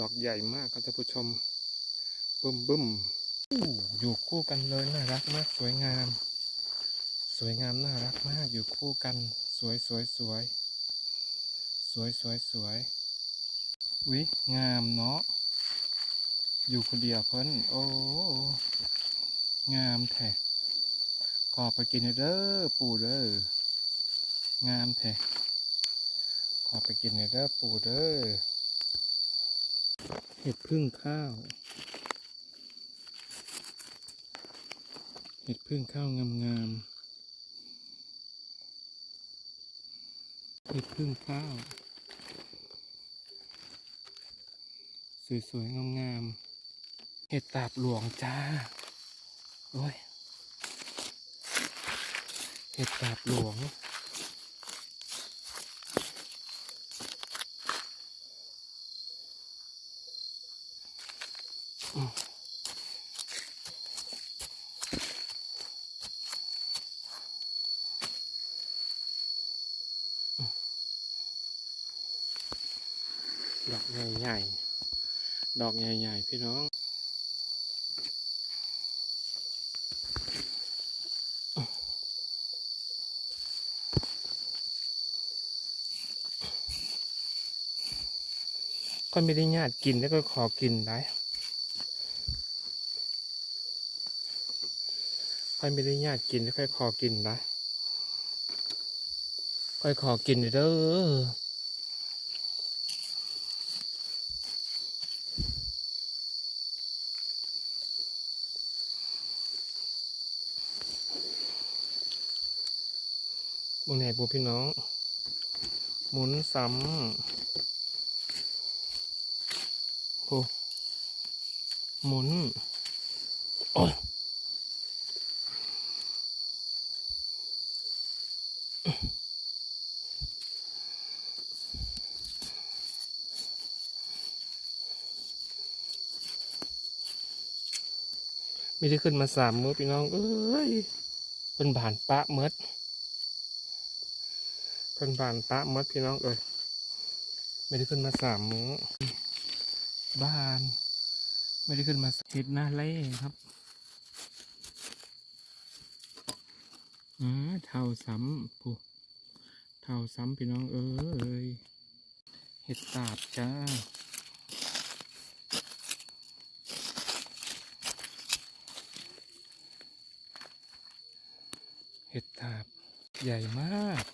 ดอกใหญ่มากครับท่านผู้ชม บึ้มบึ้มอยู่คู่กันเลยน่ารักมากสวยงาม สวยงามน่ารักมากอยู่คู่กัน สวยสวยสวย สวยสวยสวยวิงามเนาะอยู่คนเดียวเพิ่นโอ้งามแท้ขอไปกินเด้อปูเด้องามแท้ขอไปกินเด้อปูเด้อ เห็ดพึ่งข้าว เห็ดพึ่งข้าวงามๆ เห็ดพึ่งข้าว สวยๆ งามๆ เห็ดตาบหลวงจ้า โอ้ย เห็ดตาบหลวง ดอกใหญ่ๆ ดอกใหญ่ๆ พี่น้อง ก็ไม่ได้ญาติกินแล้วก็ขอกินได้ค่อยไม่ได้ญาติกินแล้วค่อยขอกินได้ค่อยขอกินเด้อ บงไหนบูพี่น้อง หมุนซ้ำโอ้หมุนโอ้ยไม่ได้ขึ้นมาสามมือพี่น้อง เอ้ยเป็นบานปะเมด เพิ่นบ้านตะมดพี่น้องเอ้ยไม่ได้ขึ้นมาสามมื้อบ้าน ไม่ได้ขึ้นมาเห็ดหน้าเล่ครับอือเท่าซ้ำผู้เท่าซ้ำพี่น้องเอ้ยเห็ดตาบจ้าเห็ดตาบใหญ่มาก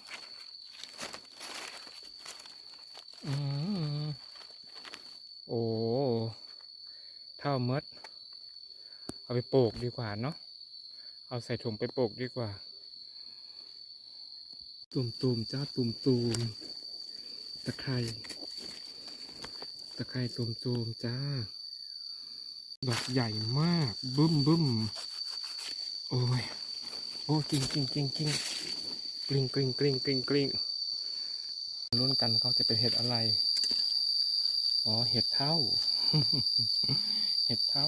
อืมโอ้ เท่ามดเอาไปปลูกดีกว่าเนาะเอาใส่ถุงไปปลูกดีกว่า ตุ่มตุ่มๆจ้าตุ่มตุ่มๆตะไคร่ตะไคร่ตุ่มตุ่มๆจ้าดอกใหญ่มากบึ้มบึ้มโอ้ยโอ้กริงกริงกริงกริงกริงกริงกริงกริงกริงรุ่นกันเขาจะเป็นเห็ดอะไร อ๋อ เห็ดเท่า เห็ดเท่า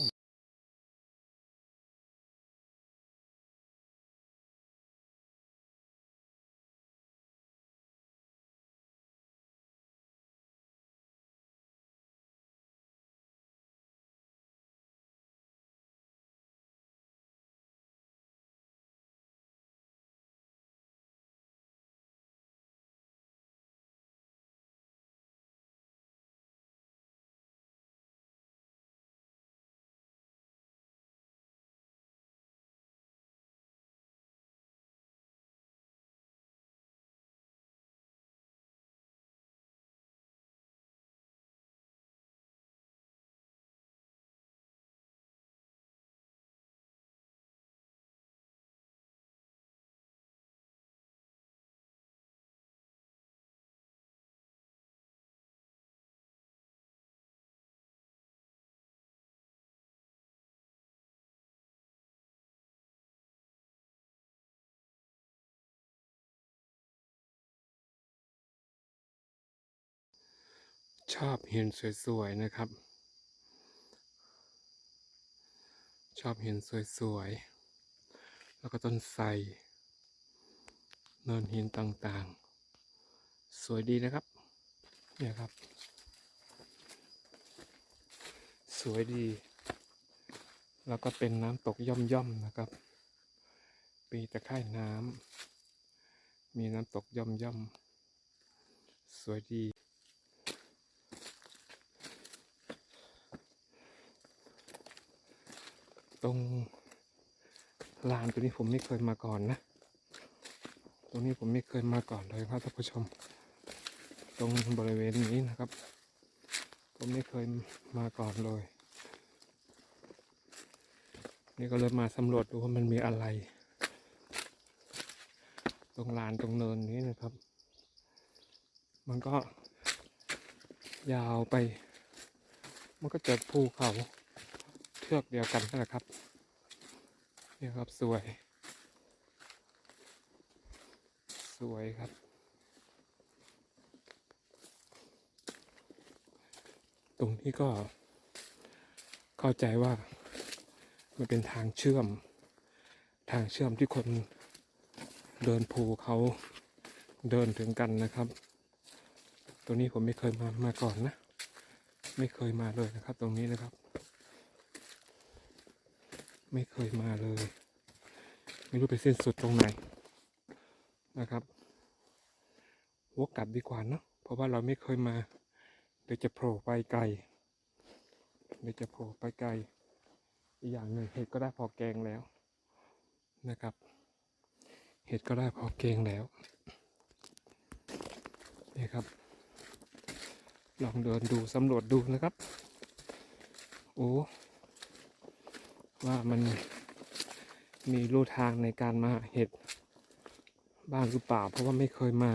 ชอบเห็นสวยๆนะครับ ชอบเห็นสวยๆ แล้วก็ต้นไทรเนินหินต่างๆ สวยดีนะครับ เนี่ยครับ สวยดี แล้วก็เป็นน้ำตกย่อมๆนะครับ ปีตะไคร่น้ำมีน้ำตกย่อมๆสวยดี ตรงลานตัวนี้ผมไม่เคยมาก่อนนะ ตรงนี้ผมไม่เคยมาก่อนเลยครับท่านผู้ชม ตรงบริเวณนี้นะครับ ผมไม่เคยมาก่อนเลย นี่ก็เลยมาสำรวจดูว่ามันมีอะไร ตรงลานตรงเนินนี้นะครับ มันก็ยาวไป มันก็เจะภูเขา เทือกเดียวกันนั่นแหละครับนี่ครับสวย สวยครับ ตรงนี้ก็เข้าใจว่ามันเป็นทางเชื่อม ทางเชื่อมที่คนเดินภูเขาเดินถึงกันนะครับ ตรงนี้ผมไม่เคยมามาก่อนนะ ไม่เคยมาเลยนะครับ ตรงนี้นะครับ ไม่เคยมาเลย ไม่รู้ไปสิ้นสุดตรงไหนนะครับวกกลับดีกว่าเนะเพราะว่าเราไม่เคยมาเดี๋ยวจะโผล่ไปไกลเดี๋ยวจะโผล่ไปไกลอีกอย่างหนึ่งเห็ดก็ได้พอแกงแล้วนะครับ เห็ดก็ได้พอแกงแล้วนี่ครับ ลองเดินดูสำรวจดูนะครับ โอ้ ว่ามันมีรูทางในการมาเห็ดบ้างหรือเปล่า เพราะว่าไม่เคยมา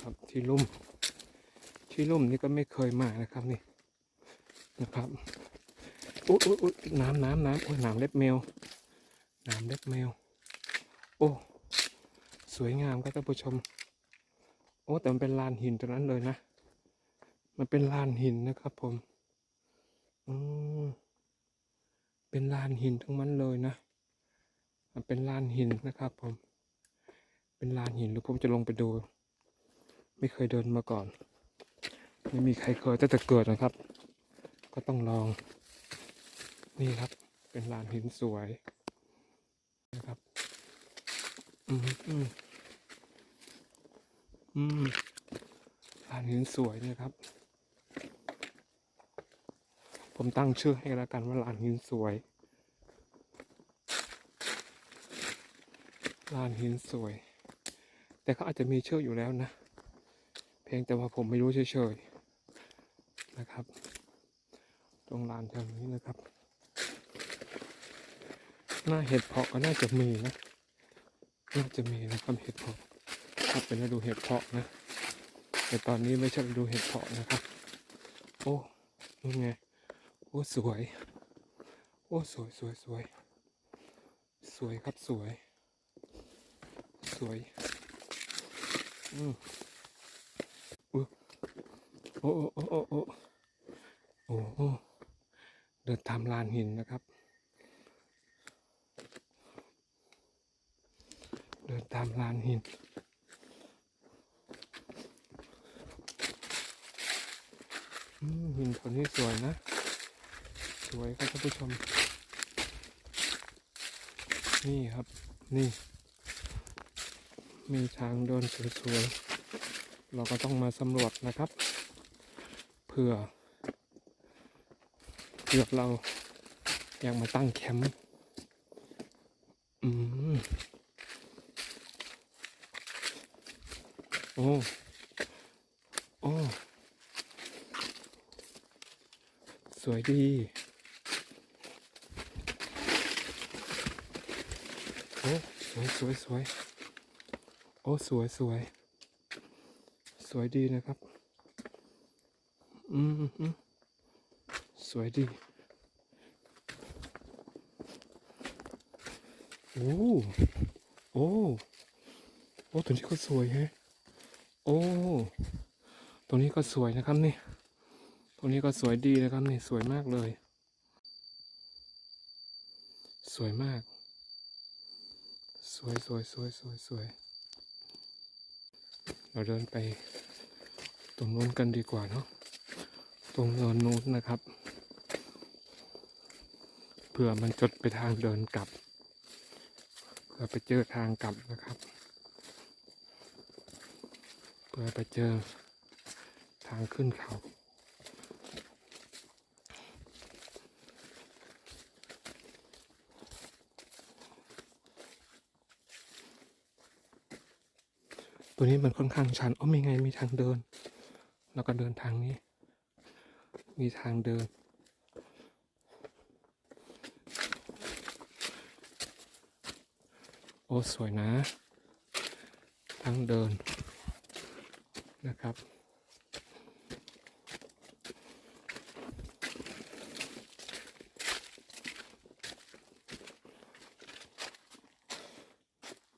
ครับที่ลุ่ม ที่ลุ่มนี่ก็ไม่เคยมานะครับนี่นะครับอุ๊ยอุ๊ยอุ๊ยน้ำน้ำน้ำโอ้ยน้ำเล็บแมวน้ำเล็บแมว โอ้ สวยงามครับท่านผู้ชม โอ้แต่มันเป็นลานหินตรงนั้นเลยนะ มันเป็นลานหินนะครับผม อืม เป็นลานหินทั้งนั้นเลยนะมันเป็นลานหินนะครับ ผม เป็นลานหินหรือผมจะลงไปดู ไม่เคยเดินมาก่อน ไม่มีใครเคยตั้งแต่เกิดนะครับ ก็ต้องลอง นี่ครับ เป็นลานหินสวยนะครับ อืมอืมอืมลานหินสวยนะครับ ผมตั้งชื่อให้แล้วกันว่าลานหินสวยลานหินสวย แต่เขาอาจจะมีชื่ออยู่แล้วนะ เพียงแต่ว่าผมไม่รู้เฉยๆนะครับ ตรงลานแถวนี้นะครับ หน้าเห็ดเพาะก็น่าจะมีนะน่าจะมีนะครับเห็ดเพาะถ้าเป็นฤดูเห็ดเพาะนะ แต่ตอนนี้ไม่ใช่ฤดูเห็ดเพาะนะครับ โอ้นี่ไง โอ้สวย โอ้สวยสวยสวย สวยครับสวย สวย อือโอ้โอ้โอ้โอ้โอ้โอ้เดินตามลานหินนะครับ เดินตามลานหิน หินคนนี้สวยนะ วยครับท่านผู้ชม นี่ครับ นี่ มีทางเดินสวยๆ เราก็ต้องมาสำรวจนะครับเพื่อเผื่อเราอยากมาตั้งแคมป์อืมโอ้โอ้ สวยดี โอ้สวยสวยสวยโอ้สวยสวย สวยดีนะครับอืมอืมสวยดีโอ้โอ้โอ้ตัวนี้ก็สวยแฮะโอ้ตัวนี้ก็สวยนะครับนี่ตัวนี้ก็สวยดีนะครับนี่สวยมากเลย สวยมาก วยสวยสวยสวยสวยเราเดินไปตรงนู้นกันดีกว่าเนาะตรงเนินนู้นนะครับเผื่อมันจดไปทางเดินกลับเผื่อไปเจอทางกลับนะครับเผื่อไปเจอทางขึ้นเขา ตัวนี้มันค่อนข้างชันอ๋อมีไงมีทางเดิน แล้วก็เดินทางนี้ มีทางเดิน โอ้สวยนะ ทางเดินนะครับ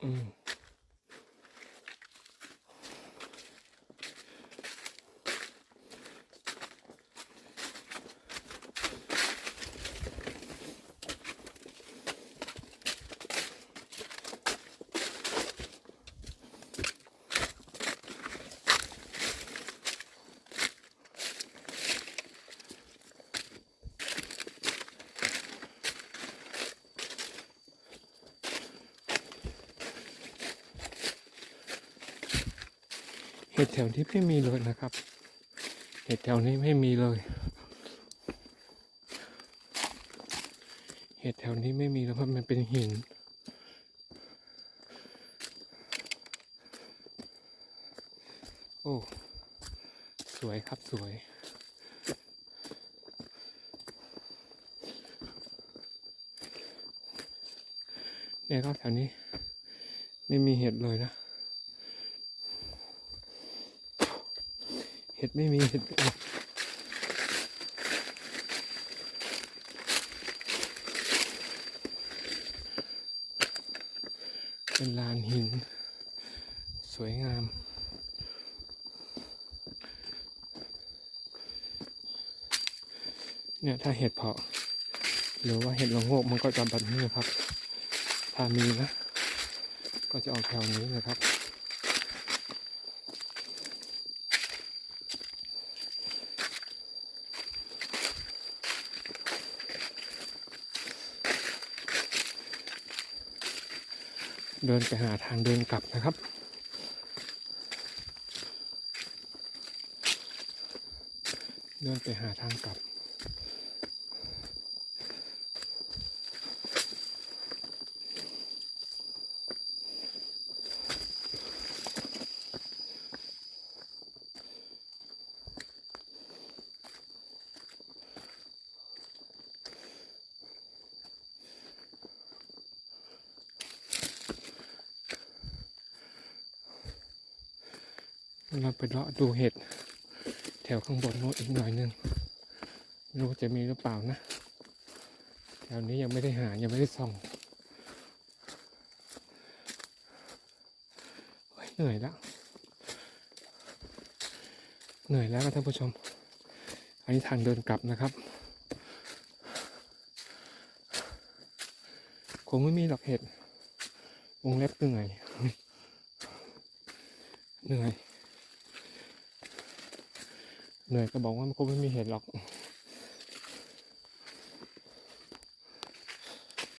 อืม ดแถวนี้ไม่มีเลยนะครับ เห็ดแถวนี้ไม่มีเลย เห็ดแถวนี้ไม่มีแล้วเพราะมันเป็นหินโอ้สวยครับสวย เนี่ยรอบแถวนี้ ไม่มีเห็ดเลยนะ ห็ดไม่มีเห็ดอะเป็นลานหิน สวยงาม เนี่ยถ้าเห็ดเพาะ หรือว่าเห็ดละโงกมันก็จะแบบนี้นะครับ ถ้ามีนะ ก็จะออกแถวนี้นะครับ เดินไปหาทางเดินกลับนะครับ เดินไปหาทางกลับ เราไปเลาะดูเห็ด แถวข้างบนโน้นอีกหน่อยหนึงไม่รู้ว่าจะมีหรือเปล่านะแถวนี้ยังไม่ได้หายังไม่ได้ส่องเหนื่อยแล้ว เหนื่อยแล้วครับท่านผู้ชม อันนี้ทางเดินกลับนะครับ คงไม่มีหรอกเห็ดวงเล็บเหนื่อย เหนื่อย เหนื่อยก็บอกว่ามันคงไม่มีเหตุหรอก